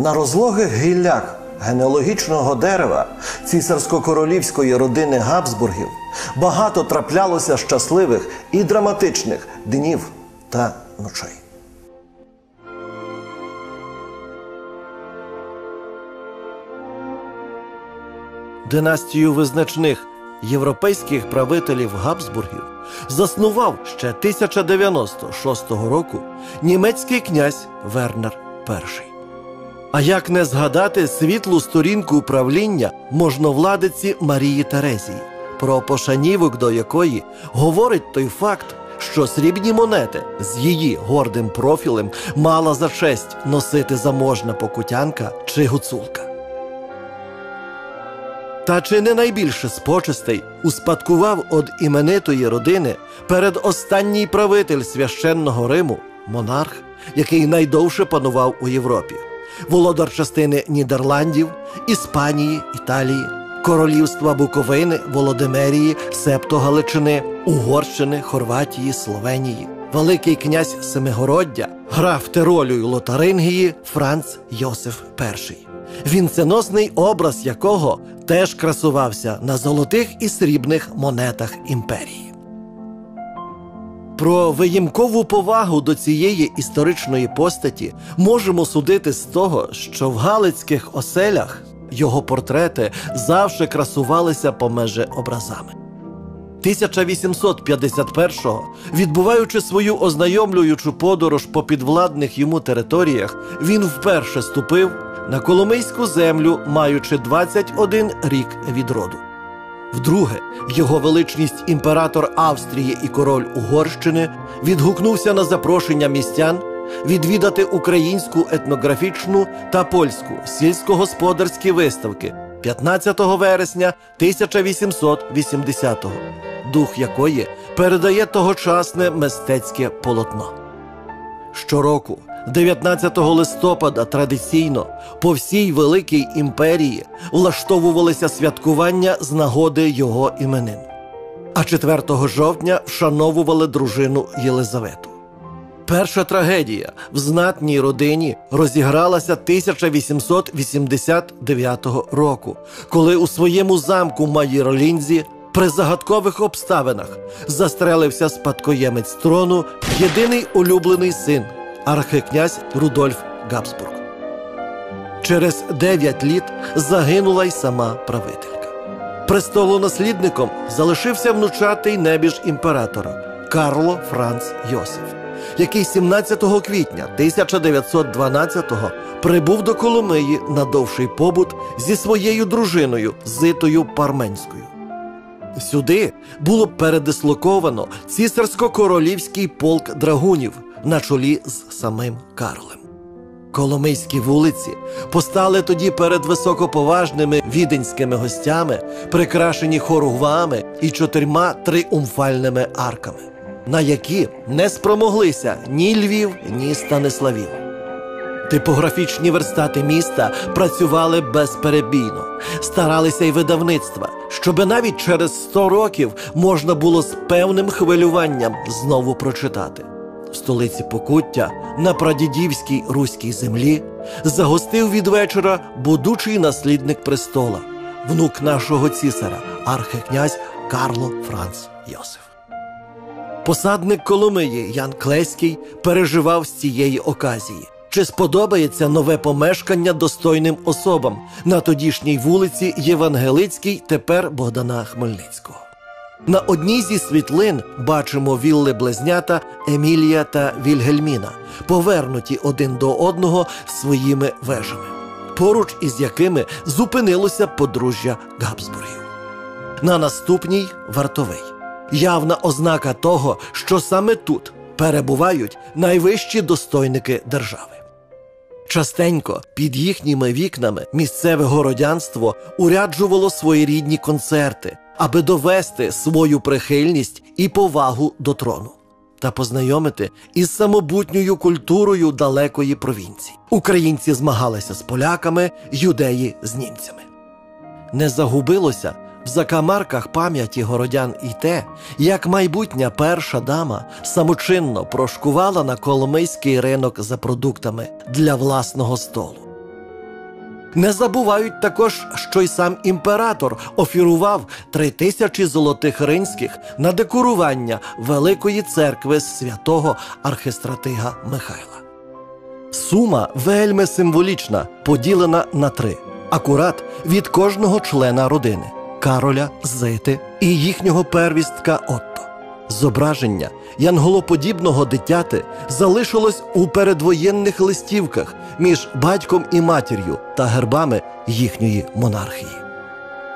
На розлогих гіллях генеалогічного дерева цісарсько-королівської родини Габсбургів багато траплялося щасливих і драматичних днів та ночей. Династію визначних європейських правителів Габсбургів заснував ще 1096 року німецький князь Вернер І. А як не згадати світлу сторінку управління можновладиці Марії Терезії, про пошанівок до якої говорить той факт, що срібні монети з її гордим профілем мала за честь носити заможна покутянка чи гуцулка. Та чи не найбільше з почестей успадкував од іменитої родини перед останній правитель священного Риму, монарх, який найдовше панував у Європі, володар частини Нідерландів, Іспанії, Італії, королівства Буковини, Володимирії, Септо Галичини, Угорщини, Хорватії, Словенії, Великий князь Семигороддя, граф Тиролю й Лотарингії Франц Йосиф І вінценосний образ якого теж красувався на золотих і срібних монетах імперії. Про виїмкову повагу до цієї історичної постаті можемо судити з того, що в галицьких оселях його портрети завжди красувалися помеже образами. 1851-го, відбуваючи свою ознайомлюючу подорож по підвладних йому територіях, він вперше ступив на Коломийську землю, маючи 21 рік від роду. Вдруге, його величність імператор Австрії і король Угорщини відгукнувся на запрошення містян відвідати українську етнографічну та польську сільськогосподарські виставки 15 вересня 1880-го, дух якої передає тогочасне мистецьке полотно. Щороку 19 листопада традиційно по всій Великій імперії влаштовувалися святкування з нагоди його іменин. А 4 жовтня вшановували дружину Єлизавету. Перша трагедія в знатній родині розігралася 1889 року, коли у своєму замку Майєролінзі при загадкових обставинах застрелився спадкоємець трону єдиний улюблений син архикнязь Рудольф Габсбург. Через дев'ять літ загинула й сама правителька. Престолонаслідником залишився внучатий небіж імператора Карло Франц Йосиф, який 17 квітня 1912-го прибув до Коломиї на довший побут зі своєю дружиною Зитою Парменською. Сюди було передислоковано цісарсько-королівський полк драгунів на чолі з самим Карлем. Коломийські вулиці постали тоді перед високоповажними віденськими гостями, прикрашені хоругвами і чотирма тріумфальними арками, на які не спромоглися ні Львів, ні Станиславів. Типографічні верстати міста працювали безперебійно, старалися й видавництва, щоби навіть через сто років можна було з певним хвилюванням знову прочитати. В столиці Покуття на прадідівській руській землі загостив від вечора будучий наслідник престола, внук нашого цісаря, архикнязь Карло Франц Йосиф. Посадник Коломиї Ян Клеський переживав з цієї оказії. Чи сподобається нове помешкання достойним особам на тодішній вулиці Євангелицькій, тепер Богдана Хмельницького? На одній зі світлин бачимо вілли близнята Емілія та Вільгельміна, повернуті один до одного своїми вежами, поруч із якими зупинилося подружжя Габсбургів. На наступній вартовий явна ознака того, що саме тут перебувають найвищі достойники держави. Частенько під їхніми вікнами місцеве городянство уряджувало своєрідні концерти, аби довести свою прихильність і повагу до трону та познайомити із самобутньою культурою далекої провінції. Українці змагалися з поляками, юдеї з німцями. Не загубилося в закамарках пам'яті городян і те, як майбутня перша дама самочинно прошкувала на коломийський ринок за продуктами для власного столу. Не забувають також, що й сам імператор офірував три тисячі золотих ринських на декорування Великої церкви святого архистратига Михайла. Сума вельми символічна, поділена на три, акурат від кожного члена родини Кароля, Зити і їхнього первістка Отто. Зображення янголоподібного дитяти залишилось у передвоєнних листівках між батьком і матір'ю та гербами їхньої монархії.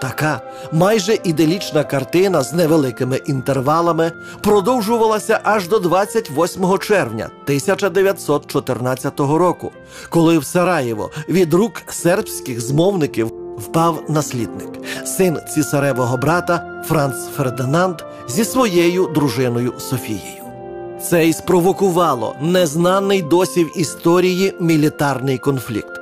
Така майже іделічна картина з невеликими інтервалами продовжувалася аж до 28 червня 1914 року, коли в Сараєво від рук сербських змовників впав наслідник, син цісаревого брата Франц Фердинанд зі своєю дружиною Софією. Це й спровокувало незнаний досі в історії мілітарний конфлікт.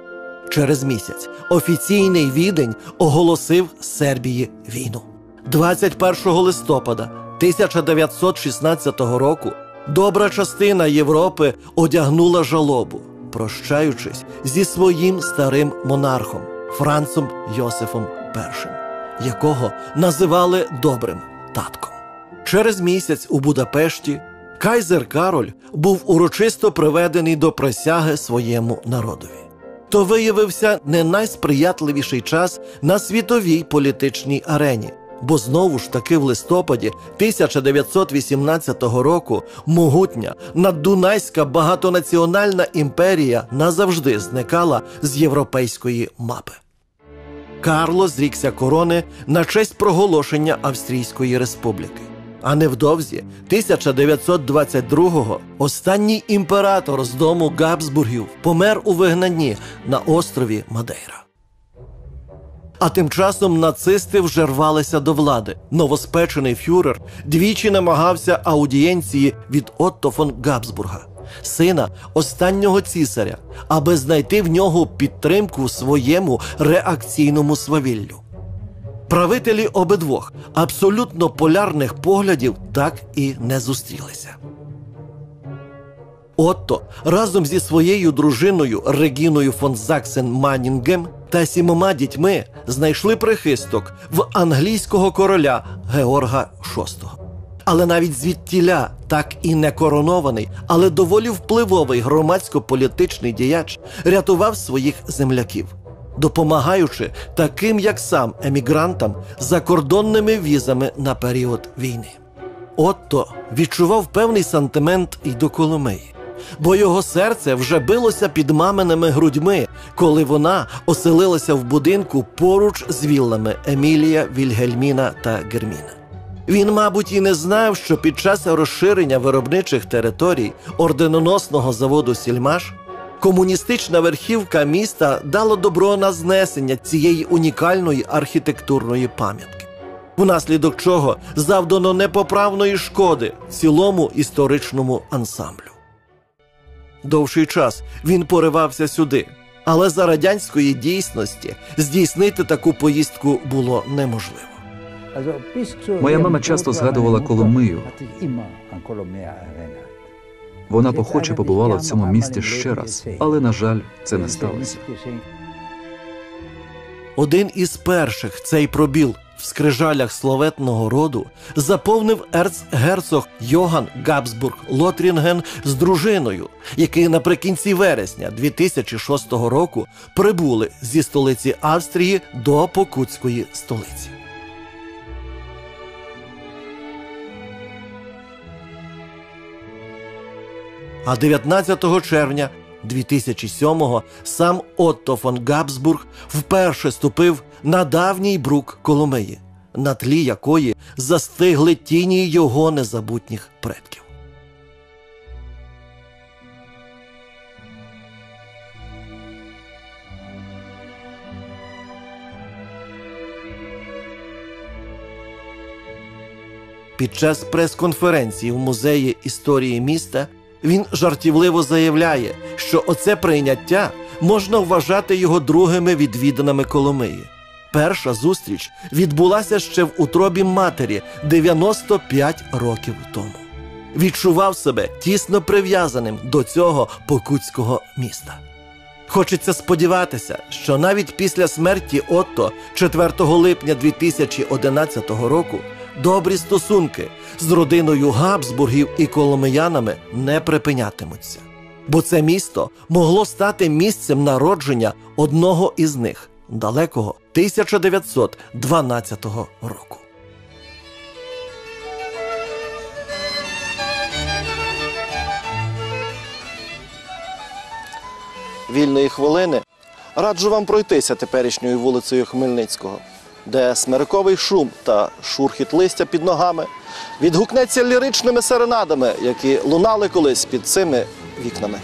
Через місяць офіційний відень оголосив Сербії війну. 21 листопада 1916 року добра частина Європи одягнула жалобу, прощаючись зі своїм старим монархом Францом Йосифом І, якого називали добрим татком. Через місяць у Будапешті Кайзер Кароль був урочисто приведений до присяги своєму народові. То виявився не найсприятливіший час на світовій політичній арені, бо знову ж таки в листопаді 1918 року могутня наддунайська багатонаціональна імперія назавжди зникала з європейської мапи. Карло зрікся корони на честь проголошення Австрійської республіки. А невдовзі 1922-го останній імператор з дому Габсбургів помер у вигнанні на острові Мадейра. А тим часом нацисти вже рвалися до влади. Новоспечений фюрер двічі намагався аудієнції від Отто фон Габсбурга, сина останнього цісаря, аби знайти в нього підтримку своєму реакційному свавіллю. Правителі обидвох абсолютно полярних поглядів так і не зустрілися. Отто разом зі своєю дружиною Регіною фон Заксен Манінгем та сімома дітьми знайшли прихисток в англійського короля Георга VI. Але навіть звідтіля так і не коронований, але доволі впливовий громадсько-політичний діяч рятував своїх земляків допомагаючи таким, як сам емігрантам, закордонними візами на період війни. Отто відчував певний сантимент і до Коломиї, бо його серце вже билося під маминими грудьми, коли вона оселилася в будинку поруч з віллами Емілія, Вільгельміна та Герміна. Він, мабуть, і не знав, що під час розширення виробничих територій орденоносного заводу Сільмаш комуністична верхівка міста дала добро на знесення цієї унікальної архітектурної пам'ятки, внаслідок чого завдано непоправної шкоди цілому історичному ансамблю. Довший час він поривався сюди, але за радянської дійсності здійснити таку поїздку було неможливо. Моя мама часто згадувала Коломию. Вона похоче побувала в цьому місті ще раз, але на жаль, це не сталося. Один із перших цей пробіл в скрижалях словетного роду заповнив ерцгерцог Йоган Габсбург Лотрінген з дружиною, які наприкінці вересня 2006 року прибули зі столиці Австрії до Покутської столиці. А 19 червня 2007-го сам Отто фон Габсбург вперше ступив на давній брук Коломиї, на тлі якої застигли тіні його незабутніх предків. Під час прес-конференції в музеї історії міста він жартівливо заявляє, що оце прийняття можна вважати його другими відвіданими Коломиї. Перша зустріч відбулася ще в утробі матері 95 років тому. Відчував себе тісно прив'язаним до цього покутського міста. Хочеться сподіватися, що навіть після смерті Отто 4 липня 2011 року добрі стосунки з родиною Габсбургів і коломиянами не припинятимуться. Бо це місто могло стати місцем народження одного із них далекого 1912 року. Вільної хвилини раджу вам пройтися теперішньою вулицею Хмельницького, де смириковий шум та шурхіт листя під ногами відгукнеться ліричними серенадами, які лунали колись під цими вікнами.